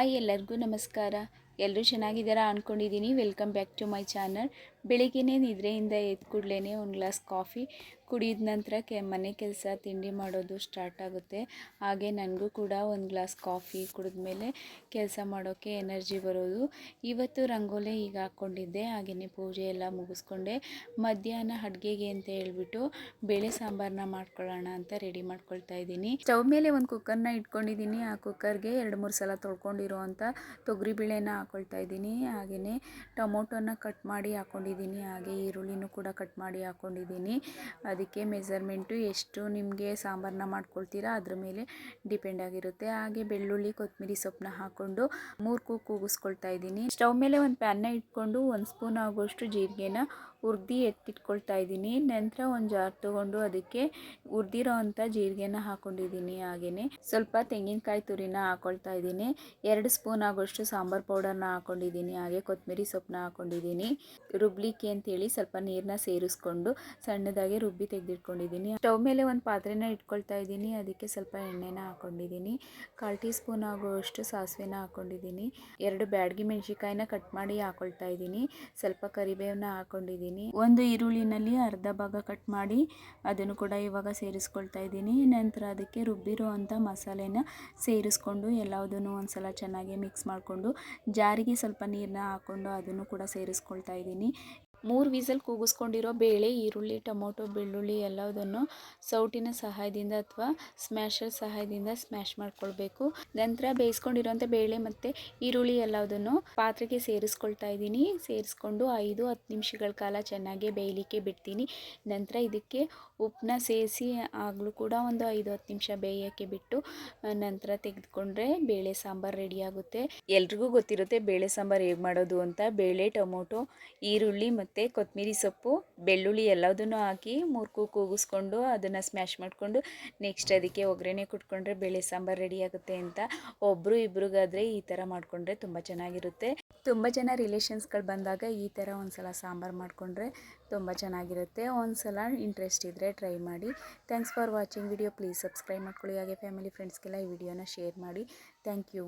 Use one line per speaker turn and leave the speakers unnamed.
Hi ಎಲ್ಲರಿಗೂ ನಮಸ್ಕಾರ. ಎಲ್ಲರೂ ಚೆನ್ನಾಗಿದ್ದೀರಾ ಅಂದ್ಕೊಂಡಿದ್ದೀನಿ welcome back to my channel ಬೆಳಿಗ್ಗೆನೇ ನಿದ್ರೆಯಿಂದ ಎದ್ದು ಕೂಡಲೇ ಒಂದು ಗ್ಲಾಸ್ ಕಾಫಿ ಕುಡಿದ ನಂತರ ಕೆ, ಮನೆ ಕೆಲಸ, ತಿಂಡಿ ಮಾಡೋದು ಸ್ಟಾರ್ಟ್ ಆಗುತ್ತೆ. ಹಾಗೆ ನನಗೂ ಕೂಡ ಒಂದು ಗ್ಲಾಸ್ ಕಾಫಿ ಕುಡಿದ ಮೇಲೆ ಕೆಲಸ ಮಾಡೋಕ್ಕೆ ಎನರ್ಜಿ ಬರೋದು. ಇವತ್ತು ರಂಗೋಲಿ ಈಗ ಹಾಕ್ಕೊಂಡಿದ್ದೆ. ಹಾಗೆಯೇ ಪೂಜೆ ಎಲ್ಲ ಮುಗಿಸ್ಕೊಂಡೆ. ಮಧ್ಯಾಹ್ನ ಅಡುಗೆಗೆ ಅಂತ ಹೇಳ್ಬಿಟ್ಟು ಬೇಳೆ ಸಾಂಬಾರನ್ನ ಮಾಡ್ಕೊಳ್ಳೋಣ ಅಂತ ರೆಡಿ ಮಾಡ್ಕೊಳ್ತಾ ಇದ್ದೀನಿ. ಸ್ಟವ್ ಮೇಲೆ ಒಂದು ಕುಕ್ಕರ್ನ ಇಟ್ಕೊಂಡಿದ್ದೀನಿ. ಆ ಕುಕ್ಕರ್ಗೆ ಎರಡು, ಮೂರು ಸಲ ತೊಳ್ಕೊಂಡಿರೋ ಅಂಥ ತೊಗರಿಬೇಳೆನ ಹಾಕ್ಕೊಳ್ತಾ ಇದ್ದೀನಿ. ಹಾಗೆಯೇ ಟೊಮೊಟೊನ ಕಟ್ ಮಾಡಿ ಹಾಕ್ಕೊಂಡಿದ್ದೀನಿ ಹಾಗೆ ಈರುಳ್ಳಿನೂ ಕೂಡ ಕಟ್ ಮಾಡಿ ಹಾಕ್ಕೊಂಡಿದ್ದೀನಿ ಅದಕ್ಕೆ ಮೆಸರ್ಮೆಂಟು ಎಷ್ಟು ನಿಮಗೆ ಸಾಂಬಾರನ್ನ ಮಾಡ್ಕೊಳ್ತೀರಾ ಅದ್ರ ಮೇಲೆ ಡಿಪೆಂಡ್ ಆಗಿರುತ್ತೆ. ಹಾಗೆ ಬೆಳ್ಳುಳ್ಳಿ ಕೊತ್ತಂಬರಿ ಸೊಪ್ಪನ್ನ ಹಾಕ್ಕೊಂಡು ಮೂರು ಕೂ ಕೂಗಿಸ್ಕೊಳ್ತಾ ಇದ್ದೀನಿ. ಸ್ಟವ್ ಮೇಲೆ ಒಂದು ಪ್ಯಾನ್ನ ಇಟ್ಕೊಂಡು ಒಂದು ಸ್ಪೂನ್ ಆಗುವಷ್ಟು ಜೀರಿಗೆನ ಹುರ್ದು ಎತ್ತಿಟ್ಕೊಳ್ತಾ ಇದ್ದೀನಿ. ನಂತರ ಒಂದು ಜಾರ್ ತೊಗೊಂಡು ಅದಕ್ಕೆ ಹುರಿದಿರೋ ಅಂಥ ಜೀರಿಗೆನ ಹಾಕ್ಕೊಂಡಿದ್ದೀನಿ ಹಾಗೆಯೇ ಸ್ವಲ್ಪ ತೆಂಗಿನಕಾಯಿ ತುರಿನ ಹಾಕ್ಕೊಳ್ತಾ ಇದ್ದೀನಿ. ಎರಡು ಸ್ಪೂನ್ ಆಗೋಷ್ಟು ಸಾಂಬಾರು ಪೌಡರ್ನ ಹಾಕ್ಕೊಂಡಿದ್ದೀನಿ ಹಾಗೆ ಕೊತ್ತಂಬರಿ ಸೊಪ್ಪನ್ನ ಹಾಕ್ಕೊಂಡಿದ್ದೀನಿ ರುಬ್ಲಿಕ್ಕೆ ಅಂತೇಳಿ ಸ್ವಲ್ಪ ನೀರನ್ನ ಸೇರಿಸ್ಕೊಂಡು ಸಣ್ಣದಾಗಿ ರುಬ್ಬಿ ತೆಗೆದಿಟ್ಕೊಂಡಿದ್ದೀನಿ. ಸ್ಟವ್ ಮೇಲೆ ಒಂದು ಪಾತ್ರೆನ ಇಟ್ಕೊಳ್ತಾ ಇದ್ದೀನಿ. ಅದಕ್ಕೆ ಸ್ವಲ್ಪ ಎಣ್ಣೆನ ಹಾಕ್ಕೊಂಡಿದ್ದೀನಿ ಕಾಲು ಟೀ ಸ್ಪೂನ್ ಆಗುವಷ್ಟು ಸಾಸಿವೆನ ಹಾಕ್ಕೊಂಡಿದ್ದೀನಿ ಎರಡು ಬ್ಯಾಡಗಿ ಮೆಣಸಿಕಾಯಿನ ಕಟ್ ಮಾಡಿ ಹಾಕೊಳ್ತಾ ಇದ್ದೀನಿ. ಸ್ವಲ್ಪ ಕರಿಬೇವನ್ನ ಹಾಕ್ಕೊಂಡಿದ್ದೀನಿ ಒಂದು ಈರುಳ್ಳಿನಲ್ಲಿ ಅರ್ಧ ಭಾಗ ಕಟ್ ಮಾಡಿ ಅದನ್ನು ಕೂಡ ಇವಾಗ ಸೇರಿಸ್ಕೊಳ್ತಾ ಇದ್ದೀನಿ. ನಂತರ ಅದಕ್ಕೆ ರುಬ್ಬಿರೋ ಅಂಥ ಮಸಾಲೆನ ಸೇರಿಸ್ಕೊಂಡು ಎಲ್ಲದನ್ನು ಒಂದ್ಸಲ ಚೆನ್ನಾಗಿ ಮಿಕ್ಸ್ ಮಾಡಿಕೊಂಡು ಜಾರಿಗೆ ಸ್ವಲ್ಪ ನೀರನ್ನ ಹಾಕ್ಕೊಂಡು ಅದನ್ನು ಕೂಡ ಸೇರಿಸ್ಕೊಳ್ತಾ ಇದ್ದೀನಿ. ಮೂರು ವೀಸಲ್ ಕೂಗಿಸ್ಕೊಂಡಿರೋ ಬೇಳೆ, ಈರುಳ್ಳಿ, ಟೊಮೊಟೊ, ಬೆಳ್ಳುಳ್ಳಿ ಎಲ್ಲದನ್ನು ಸೌಟಿನ ಸಹಾಯದಿಂದ ಅಥವಾ ಸ್ಮ್ಯಾಶರ್ ಸಹಾಯದಿಂದ ಸ್ಮ್ಯಾಶ್ ಮಾಡ್ಕೊಳ್ಬೇಕು. ನಂತರ ಬೇಯಿಸ್ಕೊಂಡಿರೋಂಥ ಬೇಳೆ ಮತ್ತು ಈರುಳ್ಳಿ ಎಲ್ಲದನ್ನು ಪಾತ್ರೆಗೆ ಸೇರಿಸ್ಕೊಳ್ತಾ ಇದ್ದೀನಿ. ಸೇರಿಸ್ಕೊಂಡು ಐದು, ಹತ್ತು ನಿಮಿಷಗಳ ಕಾಲ ಚೆನ್ನಾಗಿ ಬೇಯಲಿಕ್ಕೆ ಬಿಡ್ತೀನಿ. ನಂತರ ಇದಕ್ಕೆ ಉಪ್ಪನ್ನ ಸೇರಿಸಿ ಆಗಲೂ ಕೂಡ ಒಂದು ಐದು, ಹತ್ತು ನಿಮಿಷ ಬೇಯೋಕ್ಕೆ ಬಿಟ್ಟು ನಂತರ ತೆಗೆದುಕೊಂಡ್ರೆ ಬೇಳೆ ಸಾಂಬಾರು ರೆಡಿ ಆಗುತ್ತೆ. ಎಲ್ರಿಗೂ ಗೊತ್ತಿರುತ್ತೆ ಬೇಳೆ ಸಾಂಬಾರು ಹೇಗೆ ಮಾಡೋದು ಅಂತ. ಬೇಳೆ, ಟೊಮೊಟೊ, ಈರುಳ್ಳಿ ಮತ್ತು ಕೊತ್ತಂಬರಿ ಸೊಪ್ಪು, ಬೆಳ್ಳುಳ್ಳಿ ಎಲ್ಲದನ್ನು ಹಾಕಿ ಮೂರ್ಕು ಕೂಗಿಸ್ಕೊಂಡು ಅದನ್ನು ಸ್ಮ್ಯಾಶ್ ಮಾಡಿಕೊಂಡು ನೆಕ್ಸ್ಟ್ ಅದಕ್ಕೆ ಒಗ್ಗರಣೆ ಕುಟ್ಕೊಂಡ್ರೆ ಬೇಳೆ ಸಾಂಬಾರು ರೆಡಿ ಆಗುತ್ತೆ ಅಂತ. ಒಬ್ಬರು ಇಬ್ರಿಗಾದರೆ ಈ ಥರ ಮಾಡಿಕೊಂಡ್ರೆ ತುಂಬ ಚೆನ್ನಾಗಿರುತ್ತೆ. ತುಂಬ ಜನ ರಿಲೇಷನ್ಸ್ಗಳು ಬಂದಾಗ ಈ ಥರ ಒಂದು ಸಲ ಸಾಂಬಾರು ಮಾಡಿಕೊಂಡ್ರೆ ತುಂಬ ಚೆನ್ನಾಗಿರುತ್ತೆ. ಒಂದು ಸಲ ಇಂಟ್ರೆಸ್ಟ್ ಇದ್ದರೆ ಟ್ರೈ ಮಾಡಿ. Thanks for watching video please subscribe ಮಾಡ್ಕೊಳ್ಳಿ. ಹಾಗೆ ಫ್ಯಾಮಿಲಿ ಫ್ರೆಂಡ್ಸ್ಗೆಲ್ಲ ಈ ವಿಡಿಯೋನ ಶೇರ್ ಮಾಡಿ. Thank you